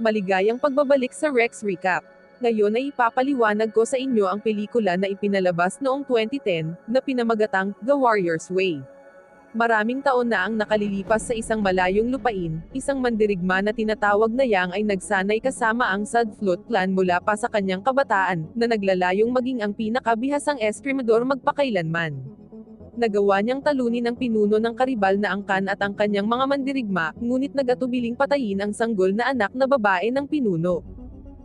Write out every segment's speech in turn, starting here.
Maligayang pagbabalik sa Rex Recap. Ngayon ay ipapaliwanag ko sa inyo ang pelikula na ipinalabas noong 2010, na pinamagatang The Warrior's Way. Maraming taon na ang nakalilipas sa isang malayong lupain, isang mandirigma na tinatawag na Yang ay nagsanay kasama ang Sudfloat clan mula pa sa kanyang kabataan, na naglalayong maging ang pinakabihasang eskrimador magpakailanman. Nagawa niyang talunin ang pinuno ng karibal na angkan at ang kanyang mga mandirigma, ngunit nagatubiling patayin ang sanggol na anak na babae ng pinuno.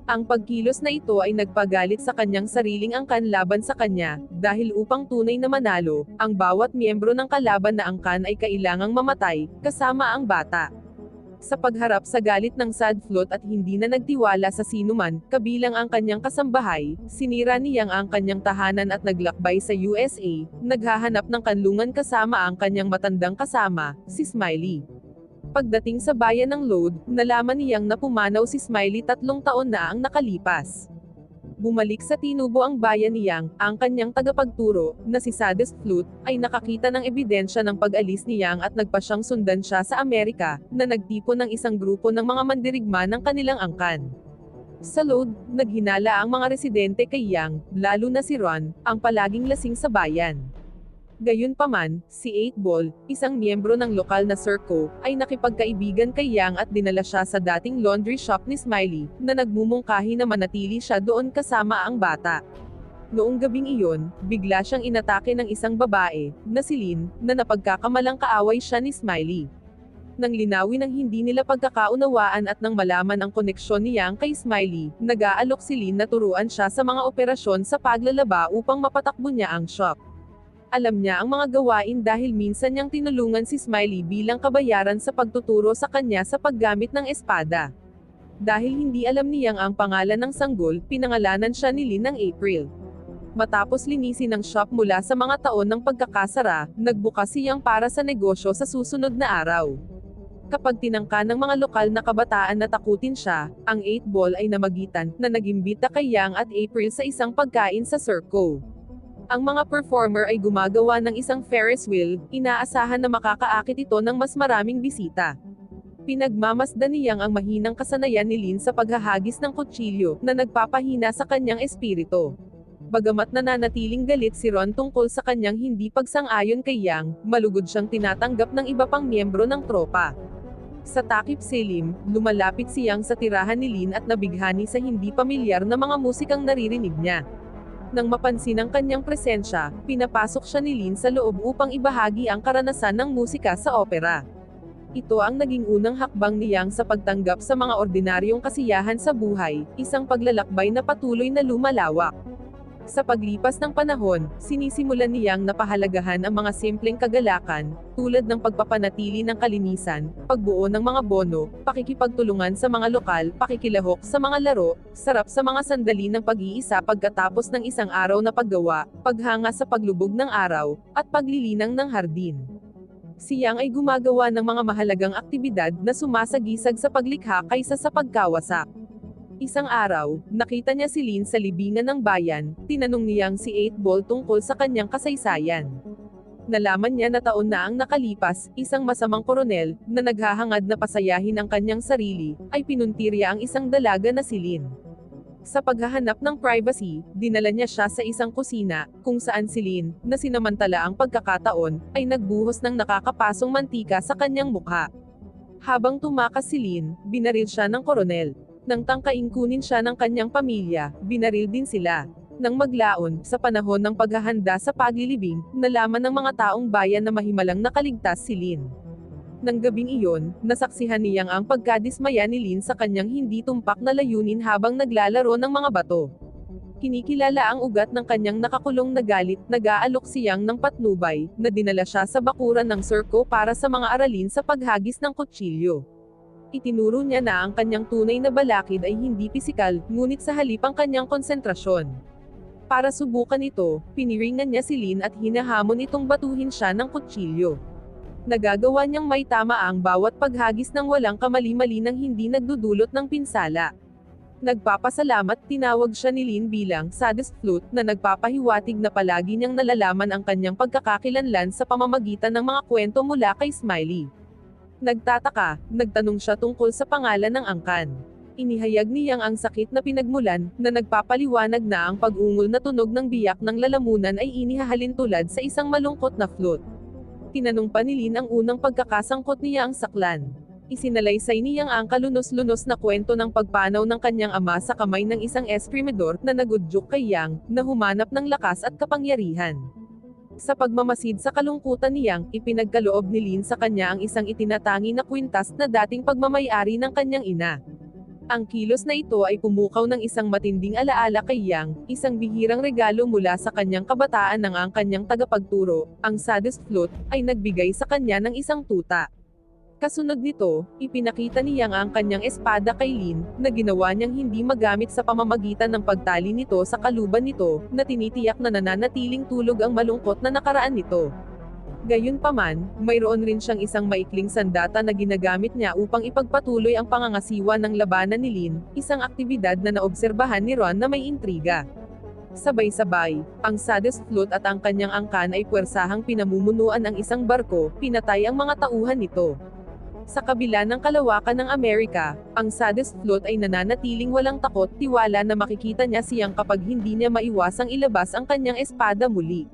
Ang pagkilos na ito ay nagpagalit sa kanyang sariling angkan laban sa kanya, dahil upang tunay na manalo, ang bawat miyembro ng kalaban na angkan ay kailangang mamatay, kasama ang bata. Sa pagharap sa galit ng Sadfloat at hindi na nagtiwala sa sinuman, kabilang ang kanyang kasambahay, sinira niyang ang kanyang tahanan at naglakbay sa USA, naghahanap ng kanlungan kasama ang kanyang matandang kasama, si Smiley. Pagdating sa bayan ng Lode, nalaman niyang napumanaw si Smiley tatlong taon na ang nakalipas. Bumalik sa tinubo ang bayan niyang, ang kanyang tagapagturo, na si Saddest Flute, ay nakakita ng ebidensya ng pag-alis ni Yang at nagpa siyang sundan siya sa Amerika, na nagtipo ng isang grupo ng mga mandirigma ng kanilang angkan. Sa Lode, naghinala ang mga residente kay Yang, lalo na si Ron, ang palaging lasing sa bayan. Gayunpaman, si 8-Ball, isang miyembro ng lokal na Circo, ay nakipagkaibigan kay Yang at dinala siya sa dating laundry shop ni Smiley, na nagmumungkahi na manatili siya doon kasama ang bata. Noong gabing iyon, bigla siyang inatake ng isang babae, na si Lynn, na napagkakamalang kaaway siya ni Smiley. Nang linawin ang hindi nila pagkakaunawaan at nang malaman ang koneksyon ni Yang kay Smiley, nag-aalok si Lynn na turuan siya sa mga operasyon sa paglalaba upang mapatakbo niya ang shop. Alam niya ang mga gawain dahil minsan niyang tinulungan si Smiley bilang kabayaran sa pagtuturo sa kanya sa paggamit ng espada. Dahil hindi alam niyang ang pangalan ng sanggol, pinangalanan siya ni Lynn ng April. Matapos linisin ang shop mula sa mga taon ng pagkakasara, nagbukas siyang para sa negosyo sa susunod na araw. Kapag tinangka ng mga lokal na kabataan na takutin siya, ang 8-ball ay namagitan, na nagimbita kay Yang at April sa isang pagkain sa Circo. Ang mga performer ay gumagawa ng isang Ferris wheel, inaasahan na makakaakit ito ng mas maraming bisita. Pinagmamasdan niyang ang mahinang kasanayan ni Lin sa paghahagis ng kutsilyo, na nagpapahina sa kanyang espiritu. Bagamat nananatiling galit si Ron tungkol sa kanyang hindi pagsang-ayon kay Yang, malugod siyang tinatanggap ng iba pang miyembro ng tropa. Sa takip silim, lumalapit si Yang sa tirahan ni Lin at nabighani sa hindi pamilyar na mga musikang naririnig niya. Nang mapansin ang kanyang presensya, pinapasok siya ni Lin sa loob upang ibahagi ang karanasan ng musika sa opera. Ito ang naging unang hakbang ni Yang sa pagtanggap sa mga ordinaryong kasiyahan sa buhay, isang paglalakbay na patuloy na lumalawak. Sa paglipas ng panahon, sinisimulan ni Yang na pahalagahan ang mga simpleng kagalakan, tulad ng pagpapanatili ng kalinisan, pagbuo ng mga bono, pakikipagtulungan sa mga lokal, pakikilahok sa mga laro, sarap sa mga sandali ng pag-iisa pagkatapos ng isang araw na paggawa, paghanga sa paglubog ng araw, at paglilinang ng hardin. Si ay gumagawa ng mga mahalagang aktibidad na sumasagisag sa paglikha kaysa sa pagkawasak. Isang araw, nakita niya si Lin sa libingan ng bayan, tinanong niyang si 8-Ball tungkol sa kanyang kasaysayan. Nalaman niya na taon na ang nakalipas, isang masamang koronel, na naghahangad na pasayahin ang kanyang sarili, ay pinuntirya ang isang dalaga na si Lin. Sa paghahanap ng privacy, dinala niya siya sa isang kusina, kung saan si Lin, na sinamantala ang pagkakataon, ay nagbuhos ng nakakapasong mantika sa kanyang mukha. Habang tumakas si Lin, binaril siya ng koronel. Nang tangkaing kunin siya ng kanyang pamilya, binaril din sila. Nang maglaon, sa panahon ng paghahanda sa paglilibing, nalaman ng mga taong bayan na mahimalang nakaligtas si Lin. Nang gabing iyon, nasaksihan niyang ang pagkadismaya ni Lin sa kanyang hindi tumpak na layunin habang naglalaro ng mga bato. Kinikilala ang ugat ng kanyang nakakulong na galit, nag-aalok siyang ng patnubay, na dinala siya sa bakuran ng Circo para sa mga aralin sa paghagis ng kutsilyo. Itinuro niya na ang kanyang tunay na balakid ay hindi pisikal, ngunit sa halip ang kanyang konsentrasyon. Para subukan ito, piniringan niya si Lin at hinahamon itong batuhin siya ng kutsilyo. Nagagawa niyang may tama ang bawat paghagis ng walang kamali-mali nang hindi nagdudulot ng pinsala. Nagpapasalamat, tinawag siya ni Lin bilang saddest flute na nagpapahiwatig na palagi niyang nalalaman ang kanyang pagkakakilanlan sa pamamagitan ng mga kwento mula kay Smiley. Nagtataka, nagtanong siya tungkol sa pangalan ng angkan. Inihayag ni Yang ang sakit na pinagmulan, na nagpapaliwanag na ang pag-ungol na tunog ng biyak ng lalamunan ay inihahalin tulad sa isang malungkot na flute. Tinanong pa ni Lin ang unang pagkakasangkot niya ang saklan. Isinalaysay niyang ang kalunos-lunos na kwento ng pagpanaw ng kanyang ama sa kamay ng isang eskrimedor na nagudyok kay Yang, na humanap ng lakas at kapangyarihan. Sa pagmamasid sa kalungkutan ni Yang, ipinagkaloob ni Lin sa kanya ang isang itinatangi na kwintas na dating pagmamayari ng kanyang ina. Ang kilos na ito ay pumukaw ng isang matinding alaala kay Yang, isang bihirang regalo mula sa kanyang kabataan ng ang kanyang tagapagturo, ang saddest flute, ay nagbigay sa kanya ng isang tuta. Kasunod nito, ipinakita ni Yang ang kanyang espada kay Lin, na ginawa niyang hindi magamit sa pamamagitan ng pagtali nito sa kaluban nito, na tinitiyak na nananatiling tulog ang malungkot na nakaraan nito. Gayunpaman, mayroon rin siyang isang maikling sandata na ginagamit niya upang ipagpatuloy ang pangangasiwa ng labanan ni Lin, isang aktibidad na naobserbahan ni Ron na may intriga. Sabay-sabay, ang saddest flute at ang kanyang angkan ay puwersahang pinamumunuan ang isang barko, pinatay ang mga tauhan nito. Sa kabila ng kalawakan ng Amerika, ang saddest flute ay nananatiling walang takot, tiwala na makikita niya siyang kapag hindi niya maiwasang ilabas ang kanyang espada muli.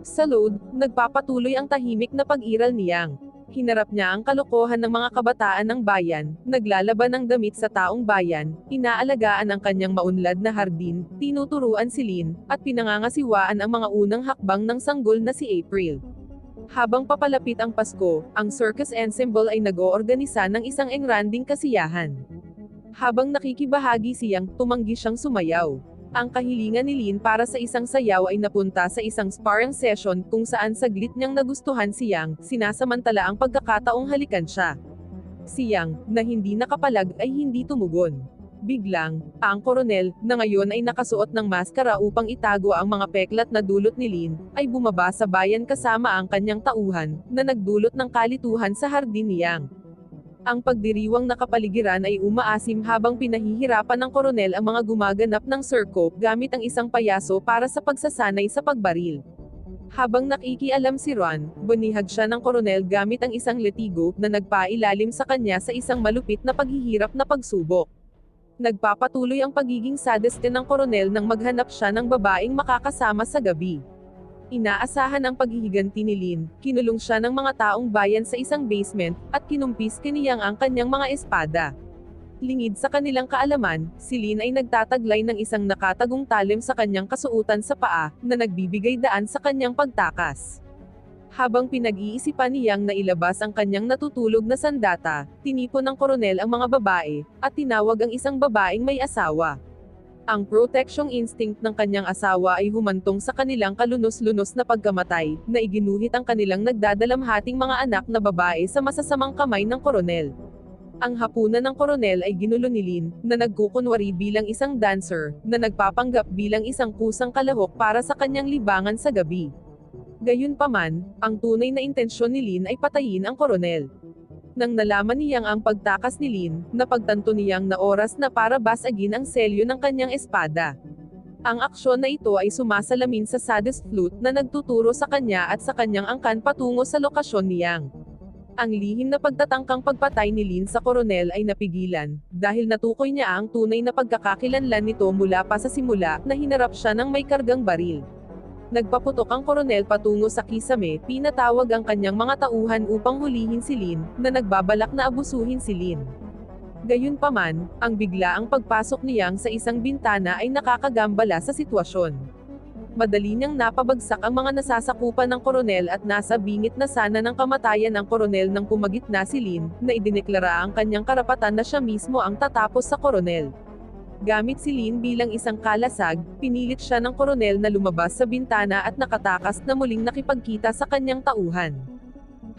Sa load, nagpapatuloy ang tahimik na pag-iral ni Yang. Hinarap niya ang kalokohan ng mga kabataan ng bayan, naglalaban ng damit sa taong bayan, inaalagaan ang kanyang maunlad na hardin, tinuturuan si Lin, at pinangangasiwaan ang mga unang hakbang ng sanggol na si April. Habang papalapit ang Pasko, ang circus ensemble ay nag-oorganisa ng isang engranding kasiyahan. Habang nakikibahagi siyang, tumanggi siyang sumayaw. Ang kahilingan ni Lin para sa isang sayaw ay napunta sa isang sparring session kung saan saglit niyang nagustuhan si Yang, sinasamantala ang pagkakataong halikan siya. Si Yang, na hindi nakapalag, ay hindi tumugon. Biglang, ang koronel, na ngayon ay nakasuot ng maskara upang itago ang mga peklat na dulot ni Lin, ay bumaba sa bayan kasama ang kanyang tauhan, na nagdulot ng kalituhan sa hardin ni Yang. Ang pagdiriwang nakapaligiran ay umaasim habang pinahihirapan ng koronel ang mga gumaganap ng circo gamit ang isang payaso para sa pagsasanay sa pagbaril. Habang nakikialam si Ron, bunihag siya ng koronel gamit ang isang letigo na nagpailalim sa kanya sa isang malupit na paghihirap na pagsubok. Nagpapatuloy ang pagiging sadiste ng koronel nang maghanap siya ng babaeng makakasama sa gabi. Inaasahan ang paghihiganti ni Lin, kinulong siya ng mga taong bayan sa isang basement, at kinumpis kaniyang ang kanyang mga espada. Lingid sa kanilang kaalaman, si Lin ay nagtataglay ng isang nakatagong talim sa kanyang kasuutan sa paa, na nagbibigay daan sa kanyang pagtakas. Habang pinag-iisipan niyang na ilabas ang kanyang natutulog na sandata, tinipon ng koronel ang mga babae, at tinawag ang isang babaeng may asawa. Ang protection instinct ng kanyang asawa ay humantong sa kanilang kalunos-lunos na pagkamatay, na iginuhit ang kanilang nagdadalamhating mga anak na babae sa masasamang kamay ng koronel. Ang hapunan ng koronel ay ginulo ni Lin, na nagkukunwari bilang isang dancer, na nagpapanggap bilang isang kusang kalahok para sa kanyang libangan sa gabi. Gayunpaman, ang tunay na intensyon ni Lin ay patayin ang koronel. Nang nalaman niyang ang pagtakas ni Lin, napagtanto niyang na oras na para basagin ang selyo ng kanyang espada. Ang aksyon na ito ay sumasalamin sa saddest flute na nagtuturo sa kanya at sa kanyang angkan patungo sa lokasyon niyang. Ang lihim na pagtatangkang pagpatay ni Lin sa koronel ay napigilan, dahil natukoy niya ang tunay na pagkakakilanlan nito mula pa sa simula, na hinarap siya ng may kargang baril. Nagpaputok ang koronel patungo sa kisame, pinatawag ang kanyang mga tauhan upang hulihin si Lin, na nagbabalak na abusuhin si Lin. Gayunpaman, ang biglaang pagpasok niyang sa isang bintana ay nakakagambala sa sitwasyon. Madali niyang napabagsak ang mga nasasakupan ng koronel at nasa bingit na sana ng kamatayan ang koronel nang pumagitna si Lin, na idineklara ang kanyang karapatan na siya mismo ang tatapos sa koronel. Gamit si Lin bilang isang kalasag, pinilit siya ng koronel na lumabas sa bintana at nakatakas na muling nakipagkita sa kanyang tauhan.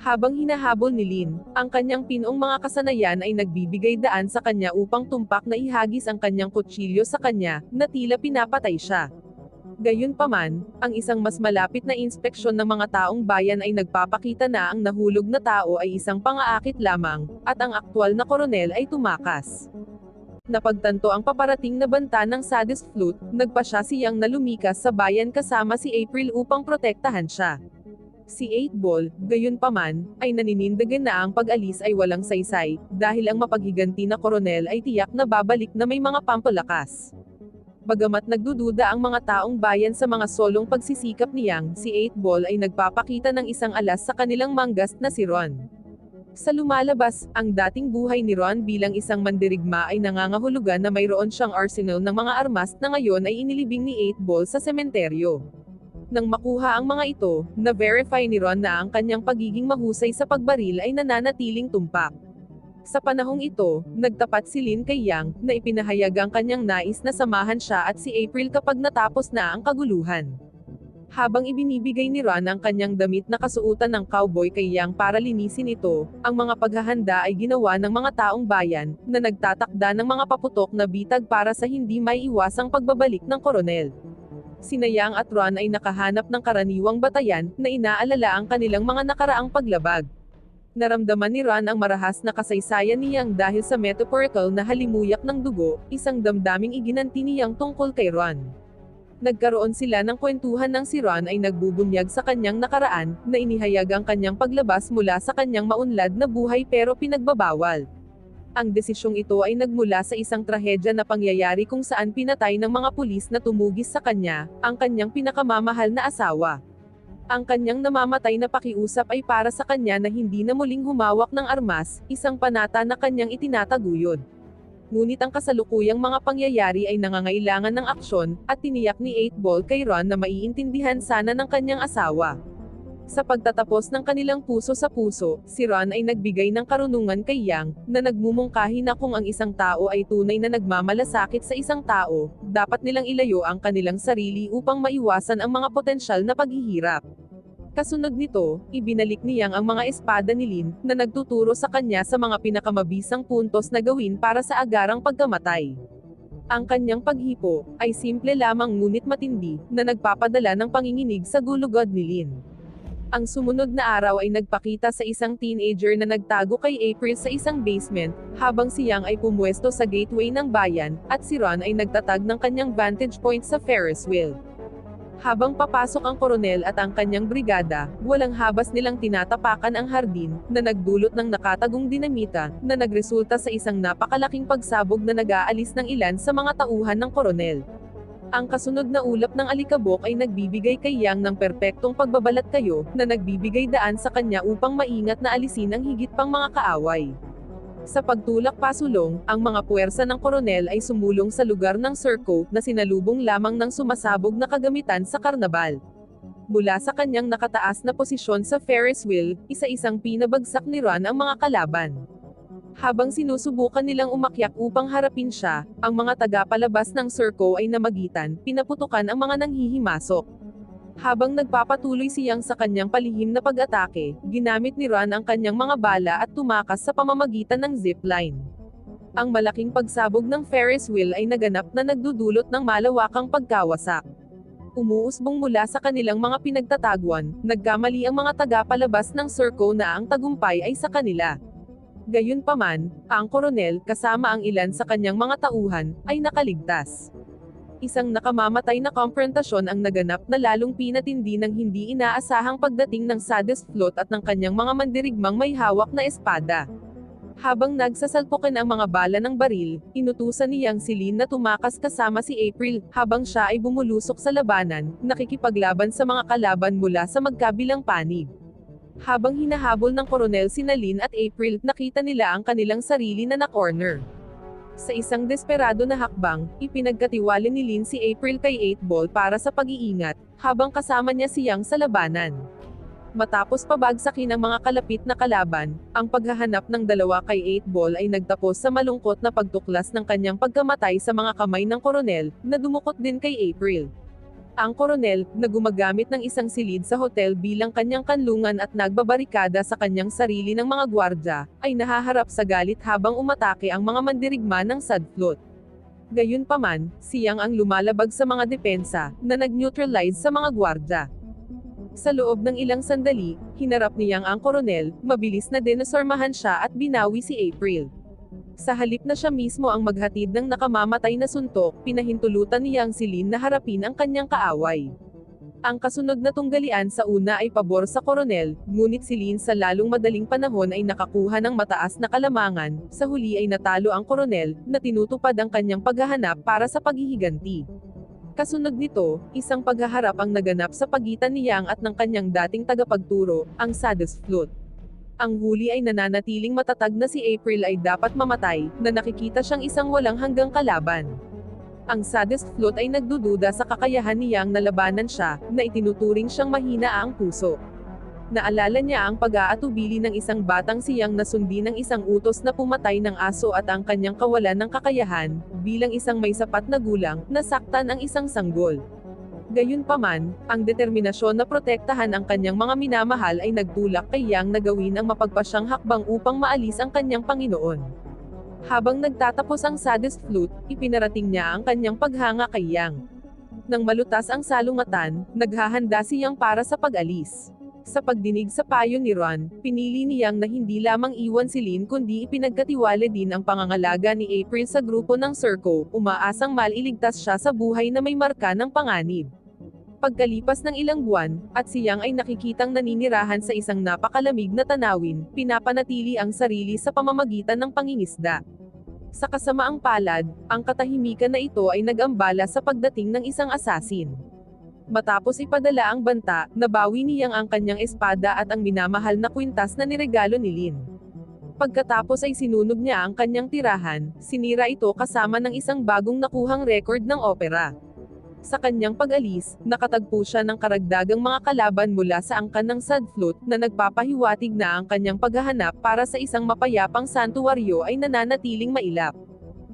Habang hinahabol ni Lin, ang kanyang pinong mga kasanayan ay nagbibigay daan sa kanya upang tumpak na ihagis ang kanyang kutsilyo sa kanya, na tila pinapatay siya. Gayunpaman, ang isang mas malapit na inspeksyon ng mga taong bayan ay nagpapakita na ang nahulog na tao ay isang pangaakit lamang, at ang aktwal na koronel ay tumakas. Napagtanto ang paparating na banta ng saddest flute, nagpa siya siyang na lumikas sa bayan kasama si April upang protektahan siya. Si 8 Ball, gayon paman, ay naninindigan na ang pag-alis ay walang saysay, dahil ang mapaghiganti na koronel ay tiyak na babalik na may mga pampalakas. Bagamat nagdududa ang mga taong bayan sa mga solong pagsisikap niyang, si 8 Ball ay nagpapakita ng isang alas sa kanilang manggast na si Ron. Sa lumalabas, ang dating buhay ni Ron bilang isang mandirigma ay nangangahulugan na mayroon siyang arsenal ng mga armas na ngayon ay inilibing ni 8 Ball sa sementeryo. Nang makuha ang mga ito, na-verify ni Ron na ang kanyang pagiging mahusay sa pagbaril ay nananatiling tumpak. Sa panahong ito, nagtapat si Lin kay Yang, na ipinahayag ang kanyang nais na samahan siya at si April kapag natapos na ang kaguluhan. Habang ibinibigay ni Ron ang kanyang damit na kasuutan ng cowboy kay Yang para linisin ito, ang mga paghahanda ay ginawa ng mga taong bayan, na nagtatakda ng mga paputok na bitag para sa hindi may iwasang pagbabalik ng koronel. Sina Yang at Ron ay nakahanap ng karaniwang batayan, na inaalala ang kanilang mga nakaraang paglabag. Naramdaman ni Ron ang marahas na kasaysayan ni Yang dahil sa metaphorical na halimuyak ng dugo, isang damdaming iginanti ni Yang tungkol kay Ron. Nagkaroon sila ng kwentuhan ng si Ron ay nagbubunyag sa kanyang nakaraan, na inihayag ang kanyang paglabas mula sa kanyang maunlad na buhay pero pinagbabawal. Ang desisyong ito ay nagmula sa isang trahedya na pangyayari kung saan pinatay ng mga pulis na tumugis sa kanya, ang kanyang pinakamamahal na asawa. Ang kanyang namamatay na pakiusap ay para sa kanya na hindi na muling humawak ng armas, isang panata na kanyang itinataguyod. Ngunit ang kasalukuyang mga pangyayari ay nangangailangan ng aksyon, at tiniyak ni 8 Ball kay Ron na maiintindihan sana ng kanyang asawa. Sa pagtatapos ng kanilang puso sa puso, si Ron ay nagbigay ng karunungan kay Yang, na nagmumungkahi na kung ang isang tao ay tunay na nagmamalasakit sa isang tao, dapat nilang ilayo ang kanilang sarili upang maiwasan ang mga potensyal na paghihirap. Kasunod nito, ibinalik ni Yang ang mga espada ni Lin, na nagtuturo sa kanya sa mga pinakamabisang puntos na gawin para sa agarang pagkamatay. Ang kanyang paghipo, ay simple lamang ngunit matindi, na nagpapadala ng panginginig sa gulugod ni Lin. Ang sumunod na araw ay nagpakita sa isang teenager na nagtago kay April sa isang basement, habang si Yang ay pumwesto sa gateway ng bayan, at si Ron ay nagtatag ng kanyang vantage point sa Ferris wheel. Habang papasok ang koronel at ang kanyang brigada, walang habas nilang tinatapakan ang hardin, na nagdulot ng nakatagong dinamita, na nagresulta sa isang napakalaking pagsabog na nag-aalis ng ilan sa mga tauhan ng koronel. Ang kasunod na ulap ng alikabok ay nagbibigay kay Yang ng perpektong pagbabalat kayo, na nagbibigay daan sa kanya upang maingat na alisin ang higit pang mga kaaway. Sa pagtulak pasulong, ang mga puwersa ng koronel ay sumulong sa lugar ng Circo, na sinalubong lamang ng sumasabog na kagamitan sa karnabal. Mula sa kanyang nakataas na posisyon sa Ferris wheel, isa-isang pinabagsak ni Ron ang mga kalaban. Habang sinusubukan nilang umakyat upang harapin siya, ang mga tagapalabas ng Circo ay namagitan, pinaputukan ang mga nanghihimasok. Habang nagpapatuloy siyang sa kanyang palihim na pag-atake, ginamit ni Ron ang kanyang mga bala at tumakas sa pamamagitan ng zipline. Ang malaking pagsabog ng Ferris wheel ay naganap na nagdudulot ng malawakang pagkawasak. Umuusbong mula sa kanilang mga pinagtataguan, nagkamali ang mga tagapalabas ng Circo na ang tagumpay ay sa kanila. Gayunpaman, ang koronel, kasama ang ilan sa kanyang mga tauhan, ay nakaligtas. Isang nakamamatay na komprentasyon ang naganap na lalong pinatindi ng hindi inaasahang pagdating ng Sadist Float at ng kanyang mga mandirigmang may hawak na espada. Habang nagsasalpukin ang mga bala ng baril, inutusan niyang si Lin na tumakas kasama si April, habang siya ay bumulusok sa labanan, nakikipaglaban sa mga kalaban mula sa magkabilang panig. Habang hinahabol ng koronel si Nalin at April, nakita nila ang kanilang sarili na na-corner. Sa isang desperado na hakbang, ipinagkatiwali ni Lin si April kay 8 Ball para sa pag-iingat, habang kasama niya si Yang sa labanan. Matapos pabagsakin ang mga kalapit na kalaban, ang paghahanap ng dalawa kay 8 Ball ay nagtapos sa malungkot na pagtuklas ng kanyang pagkamatay sa mga kamay ng koronel, na dumukot din kay April. Ang koronel, na gumagamit ng isang silid sa hotel bilang kanyang kanlungan at nagbabarikada sa kanyang sarili ng mga gwardya, ay nahaharap sa galit habang umatake ang mga mandirigma ng Sadflot. Gayunpaman, siyang ang lumalabag sa mga depensa, na nag-neutralize sa mga gwardya. Sa loob ng ilang sandali, hinarap niyang ang koronel, mabilis na dinosormahan siya at binawi si April. Sa halip na siya mismo ang maghatid ng nakamamatay na suntok, pinahintulutan niya ang silin na harapin ang kanyang kaaway. Ang kasunod na tunggalian sa una ay pabor sa koronel, ngunit si Lin sa lalong madaling panahon ay nakakuha ng mataas na kalamangan, sa huli ay natalo ang koronel, na tinutupad ang kanyang paghahanap para sa paghihiganti. Kasunod nito, isang paghaharap ang naganap sa pagitan ni Yang at ng kanyang dating tagapagturo, ang Sadus Flute. Ang huli ay nananatiling matatag na si April ay dapat mamatay, na nakikita siyang isang walang hanggang kalaban. Ang Sadist Flute ay nagdududa sa kakayahan ni Yang na labanan siya, na itinuturing siyang mahina ang puso. Naalala niya ang pag-aatubili ng isang batang siyang nasundi ng isang utos na pumatay ng aso at ang kanyang kawalan ng kakayahan, bilang isang may sapat na gulang, nasaktan ang isang sanggol. Gayunpaman, ang determinasyon na protektahan ang kanyang mga minamahal ay nagtulak kay Yang na gawin ang mapagpasyang hakbang upang maalis ang kanyang Panginoon. Habang nagtatapos ang Sadist Flute, ipinarating niya ang kanyang paghanga kay Yang. Nang malutas ang salungatan, naghahanda si Yang para sa pag-alis. Sa pagdinig sa payo ni Ron, pinili ni Yang na hindi lamang iwan si Lin kundi ipinagkatiwala din ang pangangalaga ni April sa grupo ng Circo, umaasang maliligtas siya sa buhay na may marka ng panganib. Pagkalipas ng ilang buwan, at si Yang ay nakikitang naninirahan sa isang napakalamig na tanawin, pinapanatili ang sarili sa pamamagitan ng pangingisda. Sa kasamaang palad, ang katahimikan na ito ay nag-ambala sa pagdating ng isang asasin. Matapos ipadala ang banta, nabawi niyang ang kanyang espada at ang minamahal na kwintas na niregalo ni Lin. Pagkatapos ay sinunog niya ang kanyang tirahan, sinira ito kasama ng isang bagong nakuhang record ng opera. Sa kanyang pag-alis, nakatagpo siya ng karagdagang mga kalaban mula sa angkan ng Sadflute na nagpapahiwatig na ang kanyang paghahanap para sa isang mapayapang santuwaryo ay nananatiling mailap.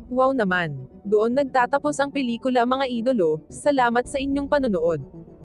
Wow naman! Doon nagtatapos ang pelikula mga idolo, salamat sa inyong panonood.